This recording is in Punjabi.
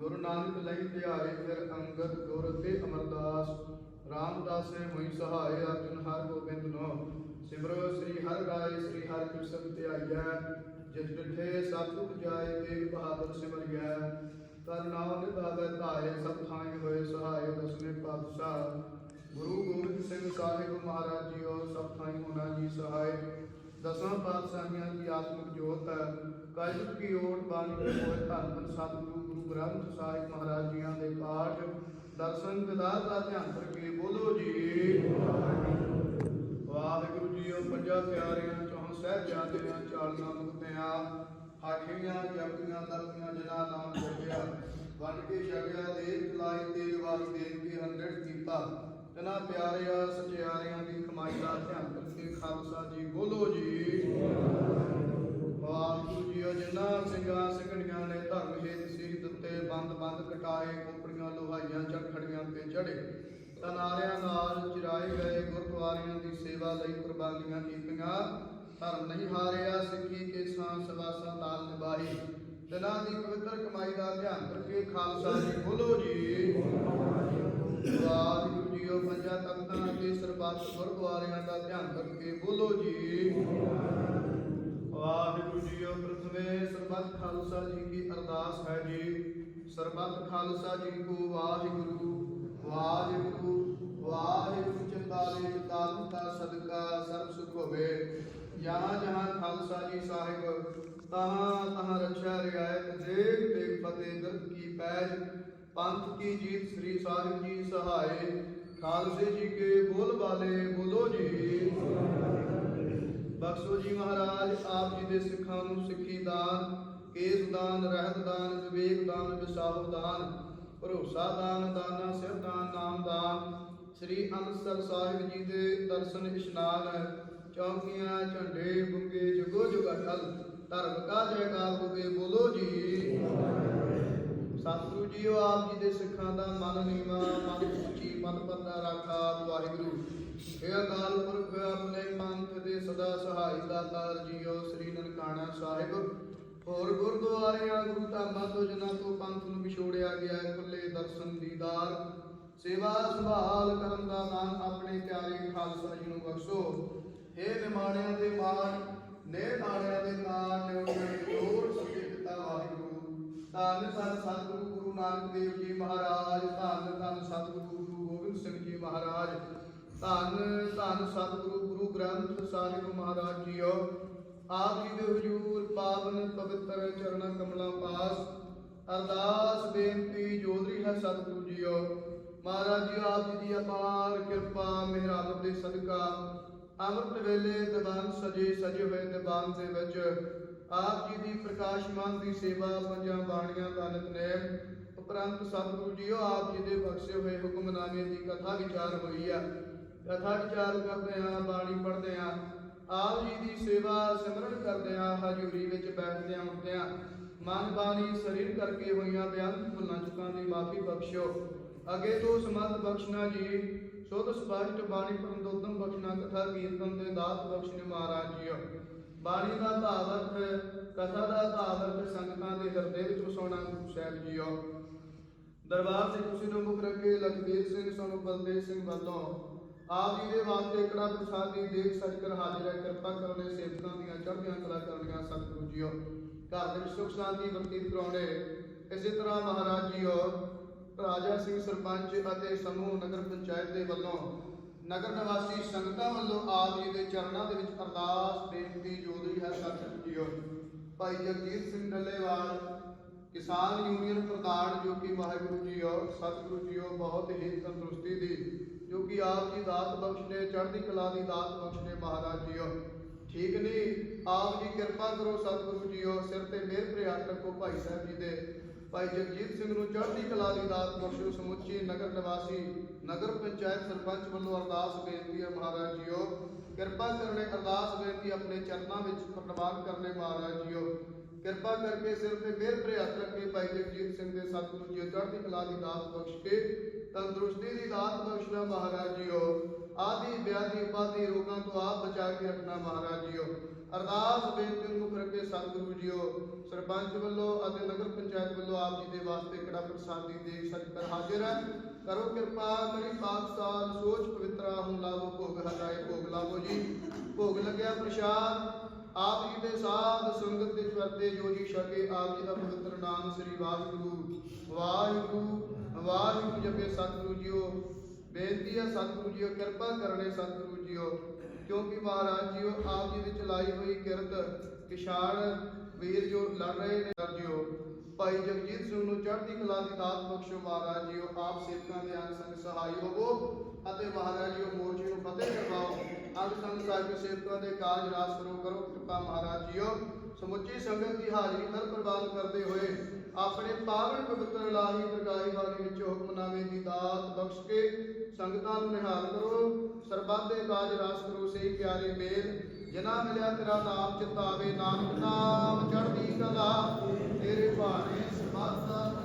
ਗੁਰੂ ਨਾਨਕ ਲਈ ਧਿਆਏ ਫਿਰ ਅੰਗਦ, ਗੁਰ ਤੇ ਅਮਰਦਾਸ। ਰਾਮਦਾਸੇ ਹੋਈ ਸਹਾਇ ਅਰਜਨ ਹਰ ਗੋਬਿੰਦ ਨੋ। ਸਿਮਰੋ ਸ੍ਰੀ ਹਰਿ ਰਾਏ, ਸ੍ਰੀ ਹਰਿ ਕ੍ਰਿਸ਼ਨ ਧਿਆਈਐ ਜਿਤ ਡਿਠੇ ਸਤਿਗੁਰ ਜਾਏ ਤੇ ਬਹਾਦਰ ਸਿਮਰ ਗਿਆ ਤਨ ਨਾਮ ਨਿਭਾਵੇ ਧਾਏ, ਸਭ ਥਾਈ ਹੋਏ ਸਹਾਇ ਦਸਵੇਂ ਪਾਤਸ਼ਾਹ। ਗੁਰੂ ਗੋਬਿੰਦ ਸਿੰਘ ਸਾਹਿਬ ਮਹਾਰਾਜ ਜੀਓ, ਸਭ ਥਾਈ ਹੋਣਾ ਜੀ ਸਹਾਇ ਦਸਾਂ ਪਾਤਸ਼ਾਹੀਆਂ ਦੀ ਆਤਮਿਕ ਜੋਤ ਕਲਯੁਗ ਕੀ ਓਟ ਬਾਣੀ ਕੇ ਹੋਏ ਧੰਨ ਸਤਿਗੁਰੂ, ਗੁਰੂ ਗ੍ਰੰਥ ਸਾਹਿਬ ਮਹਾਰਾਜ ਜੀਆਂ ਦੇ ਪਾਠ, ਦਰਸ਼ਨ ਵਿਦਾਤ ਦਾ ਧਿਆਨ ਕਰਕੇ ਬੋਲੋ ਜੀ। ਵਾਹਿਗੁਰੂ ਜੀਓ, ਪੰਜਾਂ ਪਿਆਰਿਆਂ ਚੌਂ ਸਹਿਜਾਦਿਆਂ ਚਾਲੀਆਂ ਮੁਕਤਿਆਂ, ਹਾਠੀਆਂ ਜਪੀਆਂ ਦਰਦੀਆਂ ਜਿਨ੍ਹਾਂ ਨਾਮ ਜਪਿਆ। ਵੰਡ ਕੇ ਛਕਿਆ ਦੇਖ ਚਲਾਈ ਤੇ ਵਾਰੀ ਦੇਖ ਕੇ ਅੰਡੜ ਕੀਤਾ ਪਿਆਰਿਆਂ, ਸਚਿਆਰਿਆਂ ਦੀ ਕਮਾਈ ਦਾ ਧਿਆਨ ਕਰਕੇ ਖਾਲਸਾ ਜੀ ਬੋਲੋ ਜੀ। ਵਾਹਿਗੁਰੂ ਜੀਓ ਜਿਨ੍ਹਾਂ ਸਿੰਘਾਂ ਸਿੰਘਣੀਆਂ ਨੇ ਧਰਮ ਹੇਤ ਸੀ ਦਿੱਤੇ, ਬੰਦ ਬੰਦ ਕਟਾਏ, ਕੋਪੜੀਆਂ ਲੋਹਾਈਆਂ, ਚੜਖੜੀਆਂ ਤੇ ਚੜੇ। ਤਨਾਰਿਆਂ ਨਾਲ ਚਿਰਾਏ ਗਏ, ਗੁਰਦੁਆਰਿਆਂ ਦੀ ਸੇਵਾ ਲਈ ਕੁਰਬਾਨੀਆਂ ਕੀਤੀਆਂ। ਧਰਮ ਨਹੀਂ ਹਾਰਿਆ, ਸਿੱਖੀ ਕੇ ਸਾਂ ਸਵਾਸਾਂ ਨਾਲ ਨਿਭਾਈ ਦਿਨਾਂ ਦੀ ਪਵਿੱਤਰ ਕਮਾਈ ਦਾ ਧਿਆਨ ਕਰਕੇ ਖਾਲਸਾ ਜੀ ਬੋਲੋ ਜੀ। ਵਾਹਿਗੁਰੂ ਜੀਓ ਪੰਜਾਂ ਤਖਤਾਂ ਅਤੇ ਸਰਬੱਤ ਗੁਰਦੁਆਰਿਆਂ ਦਾ ਧਿਆਨ ਕਰਕੇ ਬੋਲੋ ਜੀ। ਵਾਹਿਗੁਰੂ ਜੀਓ ਪ੍ਰਥਮੇ ਸਰਬੱਤ ਖਾਲਸਾ ਜੀ ਕੀ ਅਰਦਾਸ ਹੈ ਜੀ। ਸਰਬੱਤ ਖਾਲਸਾ ਜੀ ਕੋ ਵਾਹਿਗੁਰੂ ਵਾਹਿਗੁਰੂ ਵਾਹਿਗੁਰੂ ਚਿਤਾਲੇ ਚਿਤਾਲਤਾ ਸਦਕਾ ਸਰਬ ਸੁਖ ਹੋਵੇ। ਜਹਾਂ ਜਹਾਂ ਖਾਲਸਾ ਜੀ ਸਾਹਿਬ, ਤਹਾਂ ਤਹਾਂ ਰੱਖਿਆ ਰਿਆਇਤ ਦੇਖ ਦੇਖ ਫਤਿਹ ਦਰਦ ਕੀ ਪੈਜ। ਪੰਥ ਕੀ ਜੀਤ ਸ੍ਰੀ ਸਾਹਿਬ ਜੀ ਸਹਾਏ, ਖਾਲਸੇ ਜੀ ਕੇ ਬੋਲ ਬਾਲੇ ਬੋਲੋ ਜੀ। ਬਖਸ਼ੋ ਜੀ ਮਹਾਰਾਜ, ਆਪ ਜੀ ਦੇ ਸਿੱਖਾਂ ਨੂੰ ਸਿੱਖੀ ਦਾਨ, ਕੇਸ ਦਾਨ, ਰਹਿਤ ਦਾਨ, ਵਿਵੇਕ ਦਾਨ ਵਿਸਾਹ ਦਾਨ, ਭਰੋਸਾ ਦਾਨ, ਦਾਨਾ, ਸਿਰ ਦਾਨ, ਨਾਮ ਦਾਨ। ਸ੍ਰੀ ਅੰਮ੍ਰਿਤਸਰ ਸਾਹਿਬ ਜੀ ਦੇ ਦਰਸ਼ਨ ਇਸ਼ਨਾਨ, ਚੌਕੀਆਂ, ਝੰਡੇ, ਬੁੱਗੇ, ਜਗੋ ਜਗਟਲ, ਧਰਮ ਕਾ ਜੈਕਾਰ ਹੋਵੇ ਬੋਲੋ ਜੀ। ਸਤਿਗੁਰੂ ਜੀਓ, ਆਪ ਜੀ ਦੇ ਸਿੱਖਾਂ ਦਾ ਮਨ ਨੀਵਾ, ਮਨ ਉੱਚੀ ਮਨ ਪੱਤਾ ਰਾਖਾ, ਵਾਹਿਗੁਰੂ। ਇਹ ਅਕਾਲ ਪੁਰਖ, ਆਪਣੇ ਪੰਥ ਦੇ ਸਦਾ ਸਹਾਈ ਦਾਤਾਰ ਜੀਓ, ਸ੍ਰੀ ਨਨਕਾਣਾ ਸਾਹਿਬ। ਹੋਰ ਗੁਰਦੁਆਰਿਆਂ, ਗੁਰੂ ਧਾਮਾਂ ਤੋਂ ਜਿਨ੍ਹਾਂ ਤੋਂ ਪੰਥ ਨੂੰ ਵਿਛੋੜਿਆ ਗਿਆ ਖੁੱਲੇ ਦਰਸ਼ਨ ਦੀਦਾਰ ਸੇਵਾ ਸੰਭਾਲ ਕਰਨ ਦਾ ਦਾਨ ਆਪਣੇ ਪਿਆਰੇ ਖਾਲਸਾ ਜੀ ਨੂੰ ਬਖਸ਼ੋ। हे ਨਿਮਾਣਿਆਂ ਦੇ ਮਾਣ ਨੇ ਨਾਣਿਆਂ ਦੇ ਨਾਣ ਨਿਉਣੇ ਧੰਨ ਧੰਨ ਸਤਿਗੁਰੂ, ਗੁਰੂ ਨਾਨਕ ਦੇਵ ਜੀ ਮਹਾਰਾਜ, ਧੰਨ ਧੰਨ ਸਤਿਗੁਰੂ, ਗੁਰੂ ਗੋਬਿੰਦ ਸਿੰਘ ਜੀ ਮਹਾਰਾਜ, ਧੰਨ ਧੰਨ ਸਤਿਗੁਰੂ, ਗੁਰੂ ਗ੍ਰੰਥ ਸਾਹਿਬ ਮਹਾਰਾਜ ਜੀਓ। ਆਪ ਜੀ ਦੇ ਹਜੂਰ ਪਾਵਨ ਪਵਿੱਤਰ ਚਰਨ ਕਮਲਾਂ ਪਾਸ, ਅਰਦਾਸ, ਬੇਨਤੀ ਜੋਦਰੀ ਹੈ ਸਤਿਗੁਰੂ ਜੀਓ। ਮਹਾਰਾਜ ਜੀ, ਆਪ ਜੀ ਦੀ ਅਪਾਰ ਕਿਰਪਾ ਮਿਹਰਾਬ ਦੇ ਸਦਕਾ, ਅੰਮ੍ਰਿਤ ਵੇਲੇ ਦੀਵਾਨ ਸਜੇ ਸਜੇ ਹੋਏ ਦੀਵਾਨ ਦੇ ਵਿੱਚ ਆਪ ਜੀ ਦੀ ਪ੍ਰਕਾਸ਼ਮਾਨ ਦੀ ਸੇਵਾ ਪੰਜਾਂ ਬਾਣੀਆਂ ਦਾ ਨਿਤਨੇਮ, ਉਪਰੰਤ ਸਤਿਗੁਰੂ ਜੀਓ ਆਪ ਜੀ ਦੇ ਬਖਸ਼ੇ ਹੋਏ ਹੁਕਮਨਾਮੇ ਦੀ ਕਥਾ ਵਿਚਾਰ ਹੋਈ ਆ। ਕਥਾ ਵਿਚਾਰ ਕਰਦੇ ਆ ਬਾਣੀ ਪੜ੍ਹਦੇ ਆ ਆਪ ਜੀ ਦੀ ਸੇਵਾ ਸਿਮਰਨ ਕਰਦੇ ਆ ਹਜ਼ੂਰੀ ਵਿੱਚ ਬੈਠਦੇ ਆ ਉੱਠਦੇ ਆ ਮਨ ਬਾਣੀ ਸਰੀਰ ਕਰਕੇ ਹੋਈਆਂ ਬਿਆਨ ਭੁੱਲਾਂ ਚੁੱਕਾਂ ਦੀ ਮਾਫੀ ਬਖਸ਼ਿਓ। ਅਗੇ ਤੋਂ ਸਮਤ ਬਖਸ਼ਣਾ ਜੀ, ਸੁਧ ਸਪਸ਼ਟ ਬਾਣੀ ਪਰਮ ਦੋਦਮ ਬਖਸ਼ਣਾ, ਕਥਾ ਕੀਰਤਨ ਦੇ ਦਾਤ ਬਖਸ਼ਣੇ ਮਹਾਰਾਜ ਜੀਓ। ਬਾਣੀ ਦਾ ਭਾਵਰਥ ਕਥਾ ਦਾ ਭਾਵਰਥ ਸੰਗਤਾਂ ਦੇ ਹਿਰਦੇ ਵਿੱਚ ਵਸਾਉਣਾ ਗੁਰੂ ਸਾਹਿਬ ਜੀਓ। ਦਰਬਾਰ ਸੇ ਤੁਸੀਂ ਨੂੰ ਮੁਖ ਰੱਖੇ ਲਖਬੀਰ ਸਿੰਘ, ਸਾਨੂੰ ਬਲਦੇਵ ਸਿੰਘ ਵੱਲੋਂ। ਆਪ ਜੀ ਦੇ ਵਾਸਤੇ ਇਕੜਾ ਪ੍ਰਸਾਦੀ ਦੇਖ ਸੱਚ ਕਰ ਹਾਜ਼ਰ ਹੈ, ਕਿਰਪਾ ਕਰਨੇ ਸੇਵਕਾਂ ਦੀਆਂ ਚੜ੍ਹਦੀਆਂ ਕਲਾ ਕਰਨੀਆਂ ਸਤਿਗੁਰੂ ਜੀਓ। ਘਰ ਦੇ ਵਿੱਚ ਸੁਖ ਸ਼ਾਂਤੀ ਬਤੀਤ ਕਰਾਉਣੇ ਇਸੇ ਤਰ੍ਹਾਂ ਮਹਾਰਾਜ ਜੀਓ, ਰਾਜਾ ਸਿੰਘ ਸਰਪੰਚ ਅਤੇ ਸਮੂਹ ਨਗਰ ਪੰਚਾਇਤ ਦੇ ਵੱਲੋਂ ਨਗਰ ਨਿਵਾਸੀ ਸੰਗਤਾਂ ਵੱਲੋਂ ਆਪ ਜੀ ਦੇ ਚਰਨਾਂ ਦੇ ਵਿੱਚ ਅਰਦਾਸ, ਬੇਨਤੀ ਜੋਦਰੀ ਹੈ ਸਤਿਗੁਰੂ ਜੀਓ ਭਾਈ ਜਗਜੀਤ ਸਿੰਘ ਡੱਲੇਵਾਲ, ਕਿਸਾਨ ਯੂਨੀਅਨ ਪ੍ਰਧਾਨ ਜੋ ਕਿ ਵਾਹਿਗੁਰੂ ਜੀ ਔਰ ਸਤਿਗੁਰੂ ਜੀ ਉਹ ਬਹੁਤ ਹੀ ਤੰਦਰੁਸਤੀ ਦੀ, ਜੋ ਕਿ ਆਪ ਜੀ ਦਾਤ ਬਖਸ਼ਦੇ ਚੜ੍ਹਦੀ ਕਲਾ ਦੀ ਦਾਤ ਬਖਸ਼ਦੇ ਮਹਾਰਾਜ ਜੀ ਉਹ ਠੀਕ ਨਹੀਂ? ਆਪ ਜੀ ਕਿਰਪਾ ਕਰੋ, ਸਤਿਗੁਰੂ ਜੀ ਉਹ ਸਿਰ ਤੇ ਮਿਹਰ ਭਰਿਆ ਰੱਖੋ, ਭਾਈ ਸਾਹਿਬ ਜੀ ਦੇ ਭਾਈ ਜਗਜੀਤ ਸਿੰਘ ਨੂੰ ਚੜ੍ਹਦੀ ਕਲਾ ਦੀ ਦਾਤ ਬਖਸ਼ੋ ਸਮੁੱਚੇ ਨਗਰ ਨਿਵਾਸੀ, ਨਗਰ ਪੰਚਾਇਤ ਸਰਪੰਚ ਵੱਲੋਂ ਅਰਦਾਸ ਬੇਨਤੀ ਹੈ ਮਹਾਰਾਜ ਜੀਓ। ਕਿਰਪਾ ਕਰਨੇ ਅਰਦਾਸ ਬੇਨਤੀ ਆਪਣੇ ਚਰਨਾਂ ਵਿੱਚ ਪ੍ਰਵਾਨ ਕਰਨੇ ਮਹਾਰਾਜ ਜੀਓ। ਕਿਰਪਾ ਕਰਕੇ ਸਿਰ ਤੇ ਮਿਹਰ ਭਰੇ ਹੱਥ ਰੱਖੇ ਭਾਈ ਜਗਜੀਤ ਸਿੰਘ ਦੇ ਸਤਿਗੁਰੂ ਜੀ ਚੜ੍ਹਦੀ ਕਲਾ ਦੀ ਦਾਤ ਬਖਸ਼ ਕੇ, ਤੰਦਰੁਸਤੀ ਦੀ ਦਾਤ ਬਖਸ਼ਣਾ ਮਹਾਰਾਜ ਜੀਓ। ਆਦਿ ਵਿਆਧੀ ਉਪਾਧੀ ਰੋਗਾਂ ਤੋਂ ਆਪ ਬਚਾ ਕੇ ਰੱਖਣਾ ਮਹਾਰਾਜ ਜੀਓ। ਅਰਦਾਸ ਬੇਨਤੀ ਨੂੰ ਕਰਕੇ ਸਤਿਗੁਰੂ ਜੀਓ। ਸਰਪੰਚ ਵੱਲੋਂ ਅਤੇ ਨਗਰ ਪੰਚਾਇਤ ਵੱਲੋਂ ਆਪ ਜੀ ਦੇ ਵਾਸਤੇ ਕਿਹੜਾ ਪ੍ਰਸਾਦੀ ਦੇ ਸਤਿਕਾਰ ਹਾਜ਼ਰ ਹੈ। ਕਰੋ ਕਿਰਪਾ, ਕਰੀ ਪਾਕਿਸਤਾਨ ਸੋਚ ਪਵਿੱਤਰਾ ਹੁਣ ਲਾਵੋ, ਭੋਗ ਹਟਾਏ, ਭੋਗ ਲਾਵੋ ਜੀ। ਭੋਗ ਲੱਗਿਆ ਪ੍ਰਸ਼ਾਦ, ਆਪ ਜੀ ਦੇ ਸਾਧ, ਸੰਗਤ ਦੇ ਵਰਤੇ ਜੋ ਜੀ ਛਕੇ, ਆਪ ਜੀ ਦਾ ਪਵਿੱਤਰ ਨਾਮ ਸ੍ਰੀ ਵਾਹਿਗੁਰੂ। ਵਾਹਿਗੁਰੂ ਵਾਹਿਗੁਰੂ ਜਪੇ ਸਤਿਗੁਰੂ ਜੀਓ। ਬੇਨਤੀ ਹੈ ਸਤਿਗੁਰੂ ਜੀਓ ਕਿਰਪਾ ਕਰਨੇ ਸਤਿਗੁਰੂ ਜੀਓ। ਕਿਉਂਕਿ ਮਹਾਰਾਜ ਜੀਓ, ਆਪ ਜੀ ਦੀ ਚਲਾਈ ਹੋਈ ਕਿਰਤ, ਕਿਸਾਨ, ਵੀਰ ਜੋ ਲੜ ਰਹੇ ਨੇ ਜੀਓ, ਭਾਈ ਜਗਜੀਤ ਸਿੰਘ ਨੂੰ ਚੜ੍ਹਦੀ ਕਲਾ ਦੀ ਦਾਤ ਬਖਸ਼ੋ, ਮਹਾਰਾਜ ਜੀਓ, ਆਪ ਸੇਵਕਾਂ ਦੇ ਅੰਗ ਸੰਗ ਸਹਾਈ ਹੋਵੋ ਅਤੇ ਮਹਾਰਾਜ ਜੀਓ, ਮੋਰਚੇ ਨੂੰ ਫਤਿਹ ਕਰਵਾਓ। ਅੰਗ ਸੰਗ ਸਾਹਿਬ ਸੇਵਕਾਂ ਦੇ ਕਾਜ ਰਾਸ ਕਰੋ ਕਰੋ, ਕਿਰਪਾ ਮਹਾਰਾਜ ਜੀਓ। ਸਮੁੱਚੀ ਸੰਗਤ ਦੀ ਹਾਜ਼ਰੀ ਦਰ ਪ੍ਰਵਾਨ ਕਰਦੇ ਹੋਏ ਆਪਣੇ ਪਾਵਨ ਪਵਿੱਤਰ ਲਾਹੀ ਪ੍ਰਕਾਈ ਬਾਣੀ ਵਿੱਚ ਹੁਕਮਨਾਮੇ ਦੀ ਦਾਤ ਬਖਸ਼ ਕੇ ਸੰਗਤਾਂ ਨੂੰ ਨਿਹਾਲ ਕਰੋ। ਸਰਬੱਤ ਦੇ ਕਾਜ ਰਾਸ ਕਰੋ ਸਹੀ ਪਿਆਰੇ ਮੇਲ, ਜਿਨ੍ਹਾਂ ਮਿਲਿਆ ਤੇਰਾ ਨਾਮ ਚਿਤਾਵੇ ਨਾਨਕ ਨਾਮ ਚੜ੍ਹਦੀ ਕਲਾ। ਤੇਰੇ ਭਾਣੇ ਸਰਬੱਤ